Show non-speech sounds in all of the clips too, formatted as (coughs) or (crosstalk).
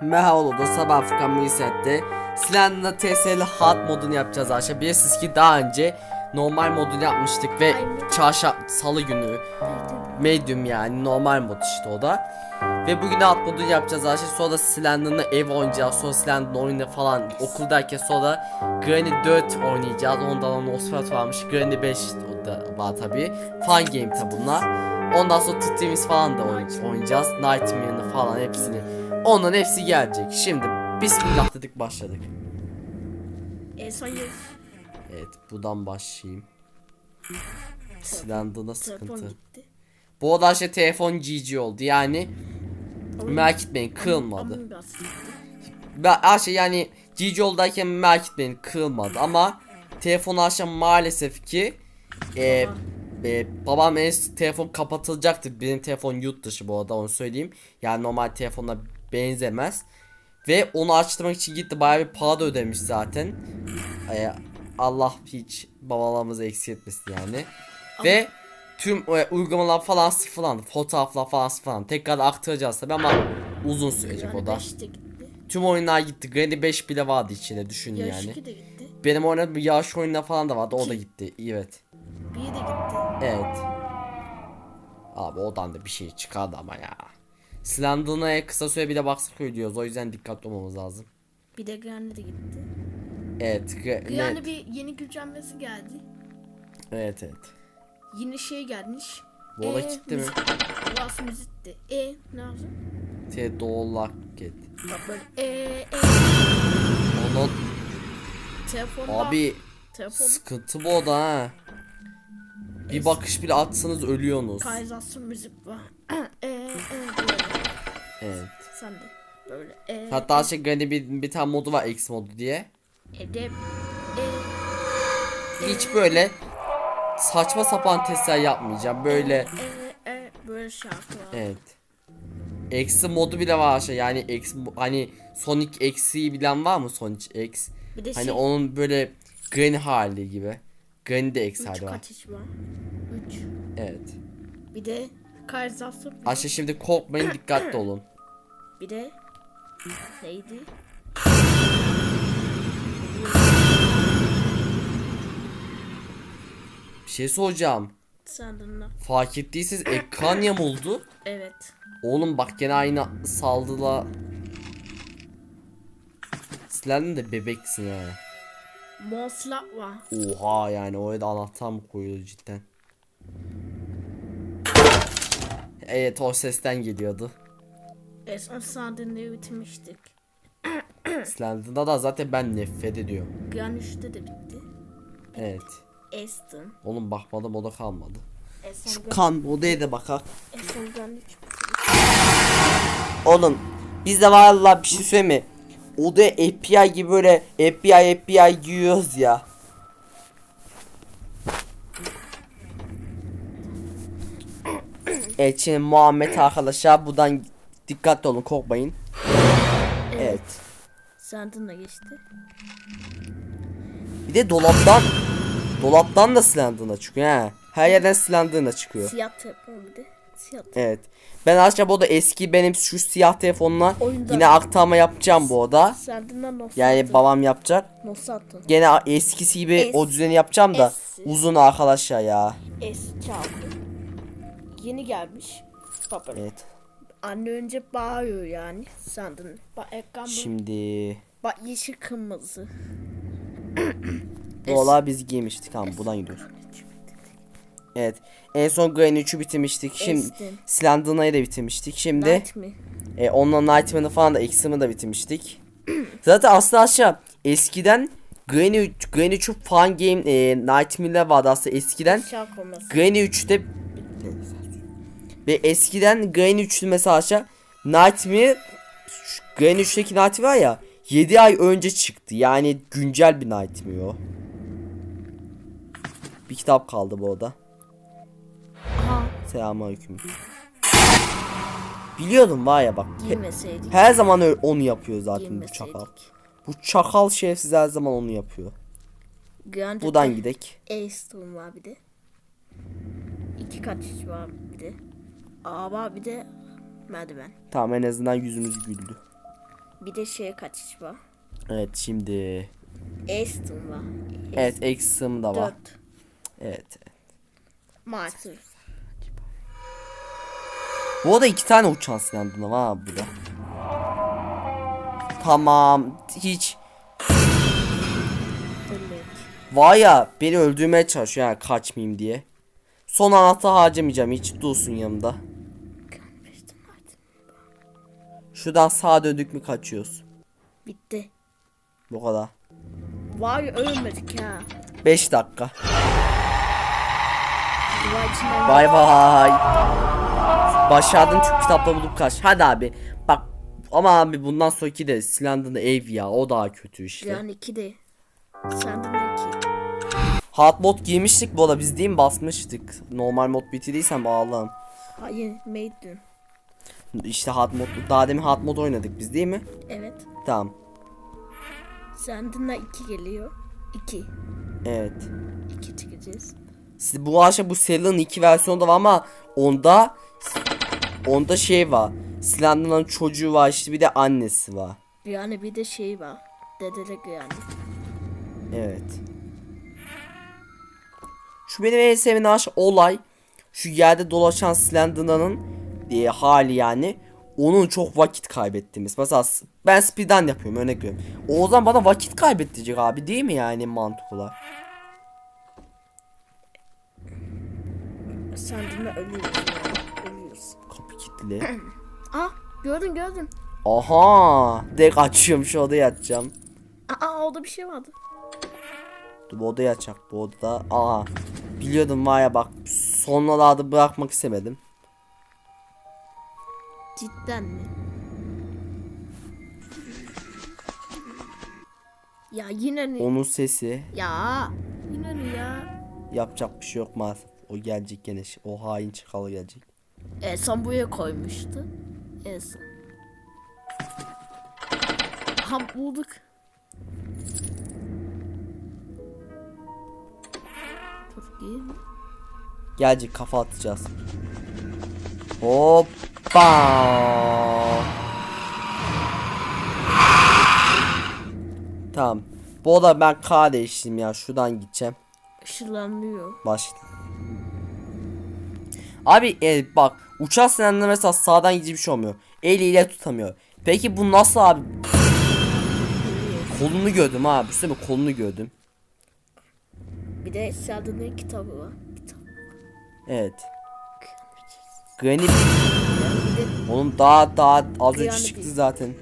Merhaba dostlar ben Furkan Milset'te Slender'da TSL Hard modunu yapacağız arkadaşlar Bilirsiniz ki daha önce normal modunu yapmıştık ve çarşaf salı günü Medium yani normal mod işte o da. Ve bugün hard modunu yapacağız arkadaşlar sonra Slender'da ev oynayacağız. Sonra Slender'da oyunu falan okuldayken sonra Granny 4 oynayacağız. Ondan sonra Nosferatu varmış. Granny 5 da var tabi Fun game tabi bunlar. Ondan sonra Titimiz falan da oyn- oynayacağız. Nightmare'ını falan hepsini Onların hepsi gelecek. Şimdi Bismillah dedik başladık. Yüz Evet buradan başlayayım. Telefon sıkıntı. gitti. Bu oda şey telefon GG oldu yani merak etmeyin kırılmadı. Her şey yani GG oldayken merak etmeyin kırılmadı ama telefon akşam maalesef ki e, e, babam en telefon kapatılacaktı. Benim telefon yurt dışı bu arada onu söyleyeyim. Yani normal telefonla benzemez. Ve onu açtırmak için gitti bayağı bir para da ödemiş zaten. Allah hiç babalarımızı eksik etmesin yani. Ve tüm e, uygulamalar falan sıfırlandı. Fotoğraflar falan sıfırlandı. Tekrar aktaracağız tabi ama uzun sürecek Yani o da. 5 de gitti. Tüm oyunlar gitti. Granny 5 bile vardı içinde düşün Yaş yani. 2 de gitti. Benim oynadığım yarış oyunlar falan da vardı. O da gitti. Evet. 1 de gitti. Evet. Abi odan da bir şey çıkardı ama ya. Slender'ına kısa süre bile baksak ölüyoruz. O yüzden dikkatli olmamız lazım. Bir de Granny de gitti. Evet. Yani bir yeni güncellmesi geldi. Evet evet. Yeni şey gelmiş. Bu olay gitti mi? Burası müzikti. E ne yaptın? Te dolak böyle e e Onun telefonda abi telefon sıkıntı bu oda ha. Bir bakış bile atsanız ölüyorsunuz. kaydasın müzik var. (clears throat) e e. Evet. Sen de böyle e Hatta şey Granny bir, bir tane modu var X modu diye. evde e Hiç böyle saçma sapan testler yapmayacağım. Böyle e e böyle şarkılar. evet. Eksi modu bile var şey yani X hani Sonic X'i bilen var mı Sonic X? Bir de Hani şey onun böyle Granny hali gibi. Granny de X 3 hali var. kaçış var. 3 Evet. Bir de kaydasın. Aşağı şimdi korkmayın dikkatli olun. (clears throat) Bir de neydi? Bir şey soracağım. Sandığında. Fark ettiyseniz ekran yamuldu. Evet. Oğlum bak gene aynı saldıla. Silendin de bebeksin yani. Monslap var. Oha yani oraya da anahtar mı koyuyordu cidden? Evet o sesten geliyordu. Esas sandığında bitirmiştik. (clears throat) Slender'da da zaten ben nefret ediyorum. Gran 3'te de bitti. Evet. Aston. Oğlum bakmadım o da kalmadı. Eston Şu kan odaya da bakar. Eston Gran 3. Oğlum bizde valla bir şey söyleyeyim mi? Odaya FBI gibi böyle FBI FBI giyiyoruz ya. Evet şimdi Muhammed arkadaşlar buradan dikkatli olun korkmayın. Evet. Sandığında geçti. Bir de dolaptan dolaptan da silahındığına çıkıyor ha. Her yerden silahındığına çıkıyor. Siyah telefon bir de. Siyah telefon. Evet. Ben aslında bu da eski benim şu siyah telefonla yine aktarma yapacağım bu oda. Yani babam yapacak. Nasıl attın? Gene eskisi gibi Es- o düzeni yapacağım da es- uzun arkadaşlar ya. S çaldı. Yeni gelmiş. Böyle. Evet. Anne önce bağırıyor yani. Sandın. Bak ekran. Şimdi Bak yeşil kırmızı. olay biz giymiştik ama buradan gidiyoruz. Evet. En son Granny 3'ü bitirmiştik. Şimdi. Slender'ı da bitirmiştik. Şimdi Night mi? e, onunla Nightmare'ı falan da X'ımı da bitirmiştik. (clears throat) Zaten aslında aşağı eskiden Granny 3, Granny 3 fan game e, Nightmare'ler vardı aslında eskiden. Granny 3'te ve eskiden Granny 3'te mesela aşağı Nightmare Granny 3'teki Nightmare var ya 7 ay önce çıktı. Yani güncel bir Nightmare o. Bir kitap kaldı bu oda. Selamünaleyküm. Biliyordum var ya bak. Girmeseydik. her zaman onu yapıyor zaten bu çakal. Bu çakal şerefsiz her zaman onu yapıyor. Grand Buradan gidek. Aston var bir de. İki kaçış var bir de. A var bir de merdiven. Tamam en azından yüzümüz güldü. Bir de şeye kaçış var. Evet şimdi. Aston var. Evet Exum da var. 4. Evet. Maalesef. Bu arada iki tane uçan var abi burada. Tamam. Hiç. Var ya beni öldürmeye çalışıyor yani kaçmayayım diye. Son anahtarı harcamayacağım hiç dursun yanımda. Şuradan sağa döndük mü kaçıyoruz. Bitti. Bu kadar. Vay ölmedik ha. 5 dakika. Duvar içinden Bay bay. Başardın Türk kitapla bulup kaç. Hadi abi. Bak ama abi bundan sonraki de Slender'ın ev ya o daha kötü işte. Yani 2 de. Senden ne ki? Hard mod giymiştik bu arada biz değil mi basmıştık. Normal mod bitirdiysen bağlam. Hayır Maiden. İşte hard mod daha demin hard mod oynadık biz değil mi? Evet. Tamam. De 2 geliyor. 2. Evet. 2 çıkacağız. Siz bu aşağı bu Cell'ın iki versiyonu da var ama onda onda şey var. Slender'ın çocuğu var işte bir de annesi var. Yani bir de şey var. Dedelik yani. Evet. Şu benim en sevdiğim olay şu yerde dolaşan Slender'ın diye hali yani onun çok vakit kaybettiğimiz. Mesela ben speedrun yapıyorum örnek veriyorum. O zaman bana vakit kaybettirecek abi değil mi yani mantık olarak? Senden de ölüyoruz. Ölüyoruz. Kapı kilitli. (clears throat) Ah gördün gördün. Aha! Direkt açıyorum şu odaya yatacağım. Aa orada bir şey vardı. Dur bu odaya yatacak bu odada. Aa! Biliyordum var ya bak sonralarda bırakmak istemedim. Cidden mi? Ya yine mi? Onun sesi Ya yine mi ya? yapacak bir şey yok maalesef. O gelecek gene. O hain çakalı gelecek. En son buraya koymuştu. En son. Ham bulduk. İyi mi? Gelecek kafa atacağız. Hoppa. Tamam. Bu da ben K değiştireyim ya. Şuradan gideceğim. Işınlanıyor. Başla. Abi e, bak uçak sinirlerinde mesela sağdan gidecek bir şey olmuyor. Eliyle tutamıyor. Peki bu nasıl abi? Kolunu gördüm abi. Üstüne mi kolunu gördüm. Bir de Sheldon'ın kitabı var. Kitap. Evet. Granny Oğlum daha daha az önce çıktı değil. zaten.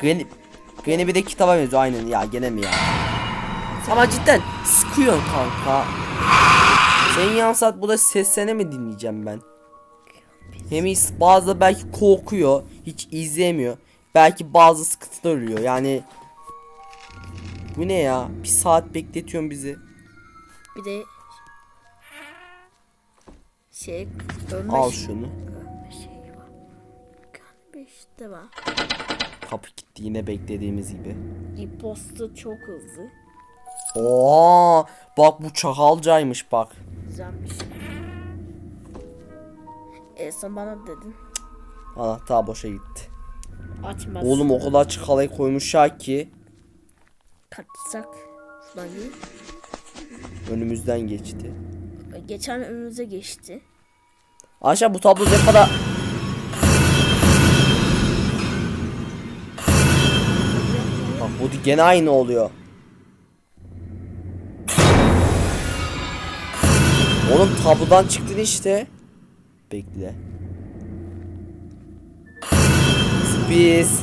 Granny Granny bir de kitaba benziyor aynen ya gene mi ya? Ama cidden sıkıyor kanka. Senin yan saat burada seslene mi dinleyeceğim ben? Hem bazı belki korkuyor, hiç izleyemiyor. Belki bazı sıkıntılar oluyor. Yani bu ne ya? Bir saat bekletiyorsun bizi. bir de şey ölme Al şey- şunu. ölme şey var. Galiba işte var. Kapı gitti yine beklediğimiz gibi. İmposter çok hızlı. Oo, bak bu çakalcaymış bak. Güzelmiş. En son bana dedin. Anahtar boşa gitti. Açmaz. Oğlum o kadar çakalayı koymuşlar ki Kaçsak. Şuradan gir. önümüzden geçti. Geçen önümüze geçti. Aşağı bu tablo ne kadar Bak bu gene aynı oluyor. Oğlum tablodan çıktın işte. Bekle. Biz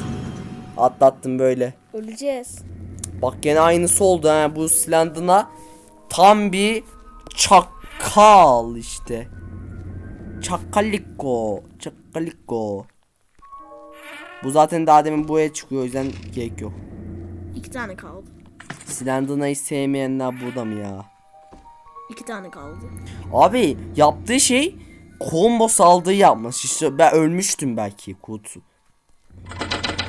atlattım böyle. Öleceğiz. Bak gene aynısı oldu ha bu Slender'ına tam bir çakal işte. Çakaliko, çakaliko. Bu zaten daha demin buraya çıkıyor o yüzden gerek yok. İki tane kaldı. Slender'ı sevmeyenler burada mı ya? İki tane kaldı. Abi yaptığı şey combo saldığı yapmış. İşte ben ölmüştüm belki kurt.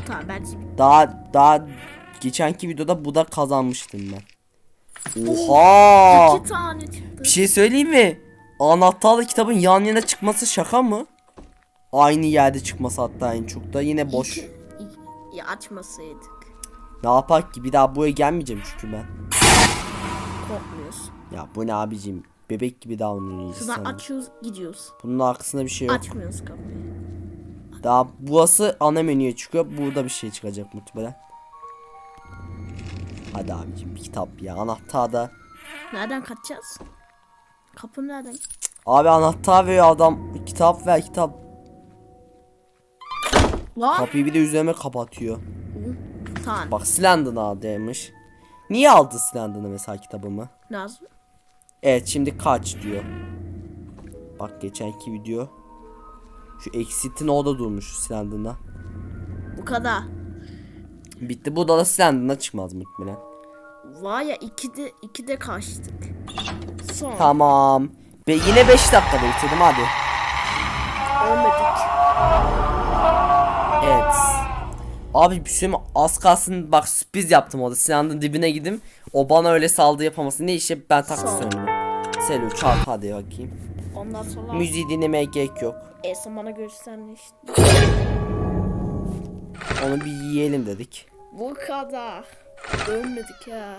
Tamam bence Daha daha geçenki videoda bu da kazanmıştım ben. Oha! iki tane çıktı. Bir şey söyleyeyim mi? Anahtarlı kitabın yan yana çıkması şaka mı? Aynı yerde çıkması hatta en çok da yine boş. Ya açmasaydık. Ne yapak ki bir daha buraya gelmeyeceğim çünkü ben. Korkmuyoruz. Ya bu ne abicim? Bebek gibi davranıyoruz Şuradan sana. açıyoruz gidiyoruz. Bunun arkasında bir şey yok. Açmıyoruz kapıyı. Daha burası ana menüye çıkıyor. Burada bir şey çıkacak muhtemelen. Hadi abicim bir kitap ya. Anahtar da. Nereden kaçacağız? Kapı nereden? Abi anahtar veriyor adam. Kitap ver kitap. Lan. Kapıyı bir de üzerime kapatıyor. Tamam. Bak Slandon aldıymış. Niye aldı Slandon'ı mesela kitabımı? Lazım. Evet şimdi kaç diyor. Bak geçenki video. Şu exit'in orada durmuş Slandon'da. Bu kadar. Bitti. Bu da Slandon'a çıkmaz muhtemelen. Var ya ikide, ikide kaçtık. Son. Tamam. Ve yine 5 dakikada bitirdim hadi. Ölmedik. Evet. Abi bir şey mi? Az kalsın bak sürpriz yaptım orada. Sinan'ın dibine gidim. O bana öyle saldı yapamasın. Ne işe ben taksi Sağ ol. söyledim. Selo çarp hadi bakayım. Ondan sonra Müziği dinlemeye gerek yok. Esa bana gösterdi işte. Onu bir yiyelim dedik. Bu kadar. Ölmedik ha.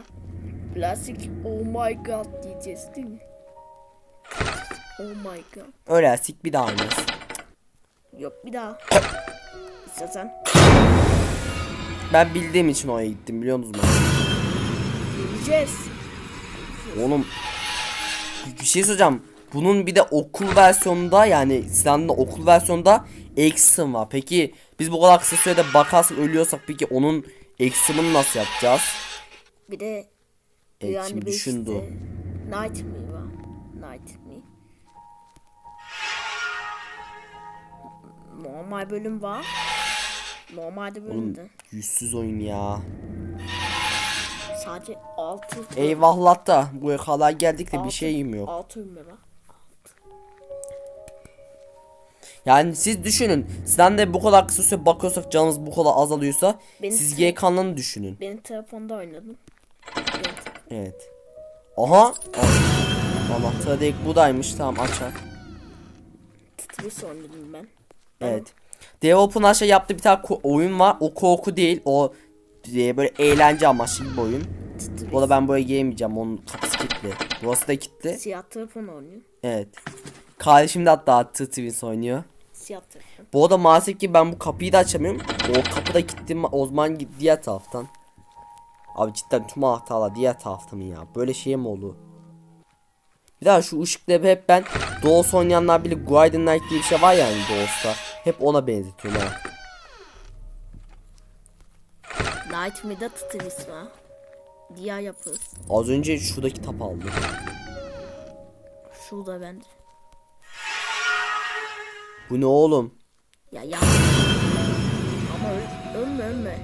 Plastik oh my god diyeceğiz değil mi? Oh my god. Ölersek bir daha oynarız. Yok bir daha. (coughs) İstersen Ben bildiğim için oraya gittim biliyor musunuz? geleceğiz. Oğlum bir şey soracağım. Bunun bir de okul versiyonunda yani Sinan'ın da okul versiyonunda Exim var. Peki biz bu kadar kısa sürede bakarsak ölüyorsak peki onun Exim'ini nasıl yapacağız? Bir de Evet yani bir düşündü. işte Night Me var. Night Me. Normal bölüm var. Normalde bölümde. Yüzsüz oyun ya. Sadece 6 Eyvallah da buraya kadar geldik de bir şeyim yok. 6 bölüm var. Yani siz düşünün. Sizden de bu kadar kısa süre bakıyorsak canınız bu kadar azalıyorsa Benim siz te- GK'nın düşünün. Benim telefonda oynadım. Evet. Aha. Al. Anahtarı direkt budaymış tamam açar. Tetris oynadım ben. Evet. Develop'un aşağı yaptığı bir tane ko- oyun var. O korku değil. O e, böyle eğlence amaçlı bir oyun. Tetris. Bu da ben buraya giremeyeceğim. Onun kapısı kilitli. Burası da kilitli. Siyah telefon oynuyor. Evet. Kardeşim de hatta Twins oynuyor. Siyah telefon. Bu arada maalesef ki ben bu kapıyı da açamıyorum. O kapı da kilitli. O zaman git diğer taraftan. Abi cidden tüm anahtarlar diğer tarafta mı ya? Böyle şey mi oldu? Bir daha şu ışıkları hep ben Doğus oynayanlar bilir Guardian Knight diye bir şey var yani Doğus'ta. Hep ona benzetiyorum ha. Night Me'de Tetris var. Diğer yaparız. Az önce şuradaki tap aldım. Şurada bence. Bu ne oğlum? Ya ya. Ama öl ölme ölme.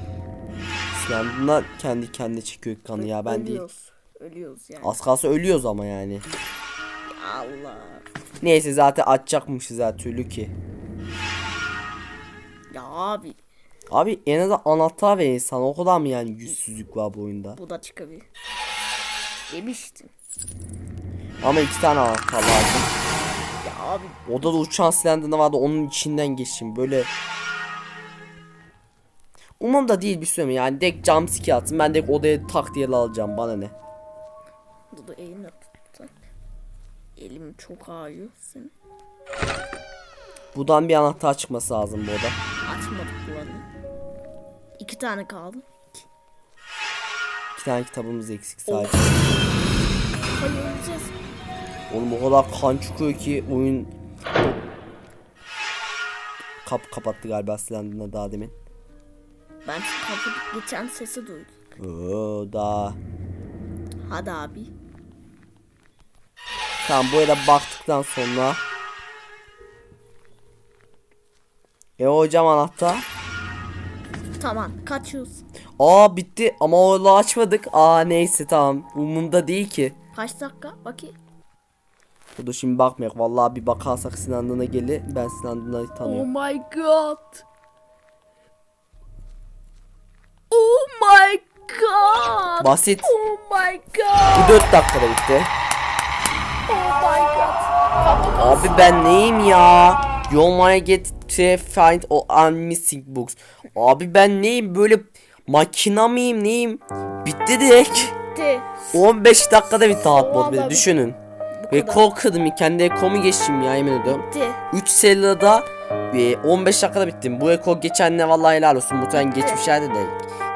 Sinan'la kendi kendine çekiyor kanı ya ben değil. Ölüyoruz. Ölüyoruz yani. Az kalsa ölüyoruz ama yani. Allah. Neyse zaten açacakmışız her türlü ki. Ya abi Abi en azından anahtar ve insan o kadar mı yani yüzsüzlük var bu oyunda? bu da çıkabilir. Demiştim. Ama iki tane anahtar lazım. Abi Odada uçan silindir vardı onun içinden geçeyim böyle. Umurumda değil bir süre yani direkt jumpscare atın ben direkt odaya tak diye alacağım bana ne. bu da elimle tutsak. Elim çok ağrıyor senin. Buradan bir anahtar çıkması lazım bu oda. Açmadık bulanı. İki tane kaldı. İki tane kitabımız eksik sadece. Hayır. Oğlum o kadar kan çıkıyor ki oyun Kapı kapattı galiba silindirine daha demin. Ben kapı geçen sesi duydum. Oo, daha. Hadi abi. Tamam bu da baktıktan sonra. E hocam anahtar. Tamam kaçıyoruz. Aa bitti ama onu açmadık. Aa neyse tamam. Umumda değil ki. Kaç dakika? Bakayım. Bu da şimdi bakmayak. Vallahi bir bakarsak Sinan'ına gelir. Ben Sinan'ını Oh tanıyorum. my god. Oh my god. Basit. Oh my god. Bu 4 dakikada bitti. Oh my god. Abi ben neyim ya? You might get to find or I'm missing books. Abi ben neyim böyle makina mıyım neyim? Bitti direkt. De. 15 dakikada bitti hard mod düşünün. Bu Ve ya, kendi ekomu geçtim ya yemin ediyorum. De. 3 sellada e, 15 dakikada bittim. Bu ekol geçenle vallahi helal olsun. Muhtemelen geçmişlerde de.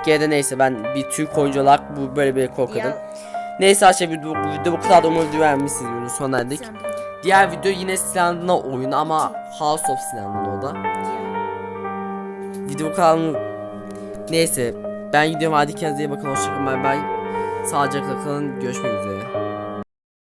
Gene de neyse ben bir Türk oyuncu olarak bu böyle bir ekol kırdım. Ya, Neyse arkadaşlar video, bu video bu kadar da umarım. Videonun sonuna erdik. Diğer video yine silahlı oyun ama House of silahlı o da. Video bu kadar? Neyse ben gidiyorum hadi kendinize iyi bakın hoşçakalın bay bay. Sağlıcakla kalın görüşmek üzere.